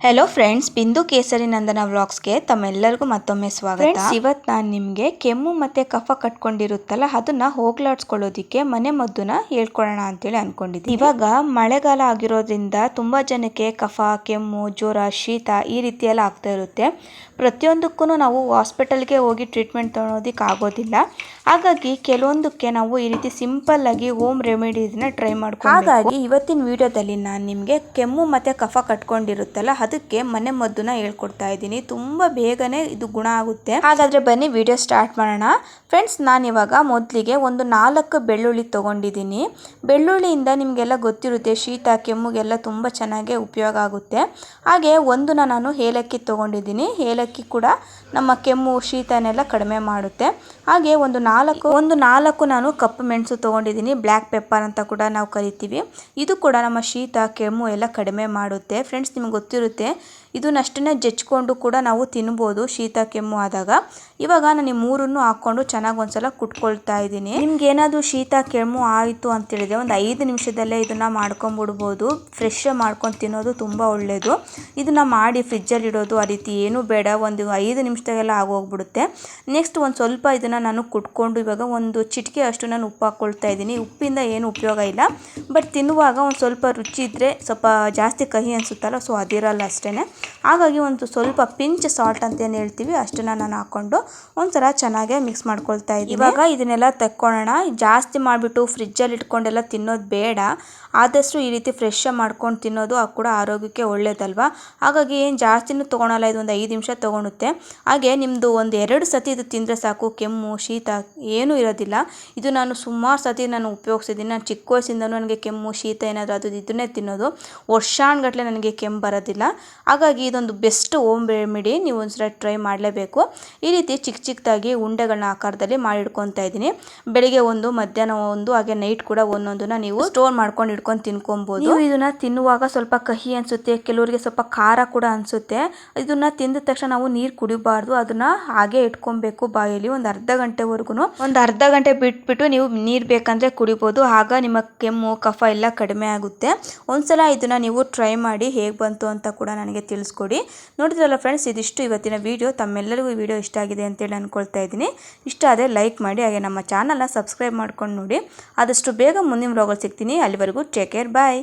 Hello friends ಬಿಂದು ಕೇಸರಿ ನಂದನ ವ್ಲಾಗ್ಸ್ಗೆ ತಮ್ಮೆಲ್ಲರಿಗೂ ಮತ್ತೊಮ್ಮೆ ಸ್ವಾಗತ. ಇವತ್ತು ನಾನು ನಿಮಗೆ ಕೆಮ್ಮು ಮತ್ತೆ ಕಫ ಕಟ್ಕೊಂಡಿರುತ್ತಲ್ಲ ಅದನ್ನ ಹೋಗ್ಲಾಡ್ಸ್ಕೊಳ್ಳೋದಿಕ್ಕೆ ಮನೆ ಮದ್ದನ್ನ ಹೇಳ್ಕೊಳ್ಳೋಣ ಅಂತೇಳಿ ಅನ್ಕೊಂಡಿದ್ದೀನಿ ಇವಾಗ ಮಳೆಗಾಲ ಆಗಿರೋದ್ರಿಂದ ತುಂಬ ಜನಕ್ಕೆ ಕಫ ಕೆಮ್ಮು ಜ್ವರ ಶೀತ ಈ ರೀತಿಯೆಲ್ಲ ಆಗ್ತಾ ಇರುತ್ತೆ. ಪ್ರತಿಯೊಂದಕ್ಕೂ ನಾವು ಹಾಸ್ಪಿಟಲ್ಗೆ ಹೋಗಿ ಟ್ರೀಟ್ಮೆಂಟ್ ತೊಗೊಳೋದಿಕ್ಕೆ ಆಗೋದಿಲ್ಲ. ಹಾಗಾಗಿ ಕೆಲವೊಂದಕ್ಕೆ ನಾವು ಈ ರೀತಿ ಸಿಂಪಲ್ ಆಗಿ ಹೋಮ್ ರೆಮಿಡೀಸ್ನ ಟ್ರೈ ಮಾಡ್ಕೊಂಡು ಹಾಗಾಗಿ ಇವತ್ತಿನ ವಿಡಿಯೋದಲ್ಲಿ ನಾನು ನಿಮಗೆ ಕೆಮ್ಮು ಮತ್ತೆ ಕಫ ಕಟ್ಕೊಂಡಿರುತ್ತಲ್ಲ ಅದಕ್ಕೆ ಮನೆ ಮದ್ದನ್ನ ಹೇಳ್ಕೊಡ್ತಾ ಇದ್ದೀನಿ. ತುಂಬ ಬೇಗನೆ ಇದು ಗುಣ ಆಗುತ್ತೆ. ಹಾಗಾದ್ರೆ ಬನ್ನಿ ವಿಡಿಯೋ ಸ್ಟಾರ್ಟ್ ಮಾಡೋಣ. ಫ್ರೆಂಡ್ಸ್, ನಾನು ಇವಾಗ ಮೊದಲಿಗೆ ಒಂದು ನಾಲ್ಕು ಬೆಳ್ಳುಳ್ಳಿ ತೊಗೊಂಡಿದ್ದೀನಿ. ಬೆಳ್ಳುಳ್ಳಿಯಿಂದ ನಿಮಗೆಲ್ಲ ಗೊತ್ತಿರುತ್ತೆ, ಶೀತ, ಕೆಮ್ಮುಗೆಲ್ಲ ತುಂಬ ಚೆನ್ನಾಗಿ ಉಪಯೋಗ ಆಗುತ್ತೆ. ಹಾಗೆ ಒಂದನ್ನ ನಾನು ಏಲಕ್ಕಿ ತೊಗೊಂಡಿದ್ದೀನಿ. ಏಲಕ್ಕಿ ಕೂಡ ನಮ್ಮ ಕೆಮ್ಮು, ಶೀತನೆಲ್ಲ ಕಡಿಮೆ ಮಾಡುತ್ತೆ. ಹಾಗೆ ಒಂದು ನಾಲ್ಕು ಒಂದು ನಾಲ್ಕು ನಾನು ಕಪ್ಪು ಮೆಣಸು ತೊಗೊಂಡಿದ್ದೀನಿ. ಬ್ಲ್ಯಾಕ್ ಪೆಪ್ಪರ್ ಅಂತ ಕೂಡ ನಾವು ಕರಿತೀವಿ. ಇದು ಕೂಡ ನಮ್ಮ ಶೀತ, ಕೆಮ್ಮು ಎಲ್ಲ ಕಡಿಮೆ ಮಾಡುತ್ತೆ. ಫ್ರೆಂಡ್ಸ್, ನಿಮ್ಗೆ ಗೊತ್ತಿರುತ್ತೆ ಇದನ್ನಷ್ಟನ್ನೇ ಜಜ್ಜಿಕೊಂಡು ಕೂಡ ನಾವು ತಿನ್ಬೋದು ಶೀತ ಕೆಮ್ಮು ಆದಾಗ. ಇವಾಗ ನಾನು ಈ ಮೂರನ್ನು ಹಾಕ್ಕೊಂಡು ಚೆನ್ನಾಗಿ ಒಂದ್ಸಲ ಕುಟ್ಕೊಳ್ತಾ ಇದ್ದೀನಿ. ನಿಮ್ಗೆ ಶೀತ ಕೆಮ್ಮು ಆಯಿತು ಅಂತೇಳಿದ್ರೆ ಒಂದು ಐದು ನಿಮಿಷದಲ್ಲೇ ಇದನ್ನು ಮಾಡ್ಕೊಂಬಿಡ್ಬೋದು. ಫ್ರೆಶ್ ಮಾಡ್ಕೊಂಡು ತಿನ್ನೋದು ತುಂಬ ಒಳ್ಳೆಯದು ಇದನ್ನು ಮಾಡಿ ಫ್ರಿಜ್ಜಲ್ಲಿ ಇಡೋದು ಆ ರೀತಿ ಏನೂ ಬೇಡ. ಒಂದು ಐದು ನಿಮಿಷದಾಗೆಲ್ಲ ಆಗೋಗ್ಬಿಡುತ್ತೆ. ನೆಕ್ಸ್ಟ್ ಒಂದು ಸ್ವಲ್ಪ ಇದನ್ನು ನಾನು ಕುಟ್ಕೊಂಡು ಇವಾಗ ಒಂದು ಚಿಟಿಕೆ ಅಷ್ಟು ನಾನು ಉಪ್ಪು ಹಾಕ್ಕೊಳ್ತಾ ಇದ್ದೀನಿ. ಉಪ್ಪಿಂದ ಏನು ಉಪಯೋಗ ಇಲ್ಲ. ಬಟ್ ತಿನ್ನುವಾಗ ಒಂದು ಸ್ವಲ್ಪ ರುಚಿ ಇದ್ದರೆ ಸ್ವಲ್ಪ ಜಾಸ್ತಿ ಕಹಿ ಅನಿಸುತ್ತಲ್ಲ ಸೊ ಅದಿರಲ್ಲ. ಅಷ್ಟೇ ಹಾಗಾಗಿ ಒಂದು ಸ್ವಲ್ಪ ಪಿಂಚ್ ಸಾಲ್ಟ್ ಅಂತ ಏನು ಹೇಳ್ತೀವಿ, ಅಷ್ಟನ್ನು ನಾನು ಹಾಕ್ಕೊಂಡು ಒಂಥರ ಚೆನ್ನಾಗೆ ಮಿಕ್ಸ್ ಮಾಡ್ಕೊಳ್ತಾ ಇದ್ದೀನಿ. ಇವಾಗ ಇದನ್ನೆಲ್ಲ ತೆಕ್ಕೊಳ್ಳೋಣ. ಜಾಸ್ತಿ ಮಾಡಿಬಿಟ್ಟು ಫ್ರಿಜ್ಜಲ್ಲಿ ಇಟ್ಕೊಂಡೆಲ್ಲ ತಿನ್ನೋದು ಬೇಡ. ಆದಷ್ಟು ಈ ರೀತಿ ಫ್ರೆಶ್ ಮಾಡ್ಕೊಂಡು ತಿನ್ನೋದು ಅದು ಕೂಡ ಆರೋಗ್ಯಕ್ಕೆ ಒಳ್ಳೇದಲ್ವಾ? ಹಾಗಾಗಿ ಏನು ಜಾಸ್ತಿನೂ ತೊಗೊಳಲ್ಲ, ಇದು ಒಂದು ಐದು ನಿಮಿಷ ತೊಗೊಳುತ್ತೆ. ಹಾಗೆ ನಿಮ್ಮದು ಒಂದು ಎರಡು ಸತಿ ಇದು ತಿಂದರೆ ಸಾಕು, ಕೆಮ್ಮು, ಶೀತ ಏನೂ ಇರೋದಿಲ್ಲ. ಇದು ನಾನು ಸುಮಾರು ಸತಿ ನಾನು ಉಪಯೋಗಿಸಿದ್ದೀನಿ. ನಾನು ಚಿಕ್ಕ ವಯಸ್ಸಿಂದನೂ ನನಗೆ ಕೆಮ್ಮು, ಶೀತ ಏನಾದರೂ ಅದು ಇದನ್ನೇ ತಿನ್ನೋದು. ವರ್ಷಾನುಗಟ್ಲೆ ನನಗೆ ಕೆಮ್ಮು ಬರೋದಿಲ್ಲ. ಹಾಗಾಗಿ ಇದೊಂದು ಬೆಸ್ಟ್ ಓಮ್ ರೆಮಿಡಿ ನೀವು ಒಂದ್ಸಲ ಟ್ರೈ ಮಾಡಲೇಬೇಕು. ಈ ರೀತಿ ಚಿಕ್ಕ ಚಿಕ್ಕದಾಗಿ ಉಂಡೆಗಳನ್ನ ಆಕಾರದಲ್ಲಿ ಮಾಡಿಡ್ಕೊತಾ ಇದ್ದೀನಿ. ಬೆಳಿಗ್ಗೆ ಒಂದು ಮಧ್ಯಾಹ್ನ ಒಂದು ಹಾಗೆ ನೈಟ್ ಕೂಡ ಒಂದೊಂದನ್ನ ನೀವು ಸ್ಟೋರ್ ಮಾಡ್ಕೊಂಡು ಇಟ್ಕೊಂಡು ತಿನ್ಕೊಬೋದು. ನೀವು ಇದನ್ನ ತಿನ್ನುವಾಗ ಸ್ವಲ್ಪ ಕಹಿ ಅನ್ಸುತ್ತೆ ಕೆಲವರಿಗೆ ಸ್ವಲ್ಪ ಖಾರ ಕೂಡ ಅನ್ಸುತ್ತೆ. ಇದನ್ನ ತಿಂದ ತಕ್ಷಣ ನಾವು ನೀರು ಕುಡಿಬಾರ್ದು ಅದನ್ನ ಹಾಗೆ ಇಟ್ಕೊಬೇಕು ಬಾಯಲ್ಲಿ ಒಂದು ಅರ್ಧ ಗಂಟೆವರೆಗೂ ಒಂದು ಅರ್ಧ ಗಂಟೆ ಬಿಟ್ಬಿಟ್ಟು ನೀವು ನೀರು ಬೇಕಂದ್ರೆ ಕುಡಿಬೋದು. ಆಗ ನಿಮ್ಮ ಕೆಮ್ಮು ಕಫ ಎಲ್ಲ ಕಡಿಮೆ ಆಗುತ್ತೆ. ಒಂದ್ಸಲ ಇದನ್ನ ನೀವು ಟ್ರೈ ಮಾಡಿ ಹೇಗೆ ಬಂತು ಅಂತ ಕೂಡ ನನಗೆ ತಿಳಿಸ್ಕೊಡಿ. ನೋಡಿದ್ರಲ್ಲ ಫ್ರೆಂಡ್ಸ್ ಇದಿಷ್ಟು ಇವತ್ತಿನ ವಿಡಿಯೋ ತಮ್ಮೆಲ್ಲರಿಗೂ ಈ ವಿಡಿಯೋ ಇಷ್ಟ ಆಗಿದೆ ಅಂತೇಳಿ ಅಂದ್ಕೊಳ್ತಾ ಇದ್ದೀನಿ. ಇಷ್ಟ ಆದರೆ ಲೈಕ್ ಮಾಡಿ, ಹಾಗೆ ನಮ್ಮ ಚಾನಲ್ನ ಸಬ್ಸ್ಕ್ರೈಬ್ ಮಾಡ್ಕೊಂಡು ನೋಡಿ. ಆದಷ್ಟು ಬೇಗ ಮುಂದಿನ ವ್ಲಾಗಲ್ಲಿ ಸಿಗ್ತೀನಿ. ಅಲ್ಲಿವರೆಗೂ ಟೇಕ್ ಕೇರ್ ಬಾಯ್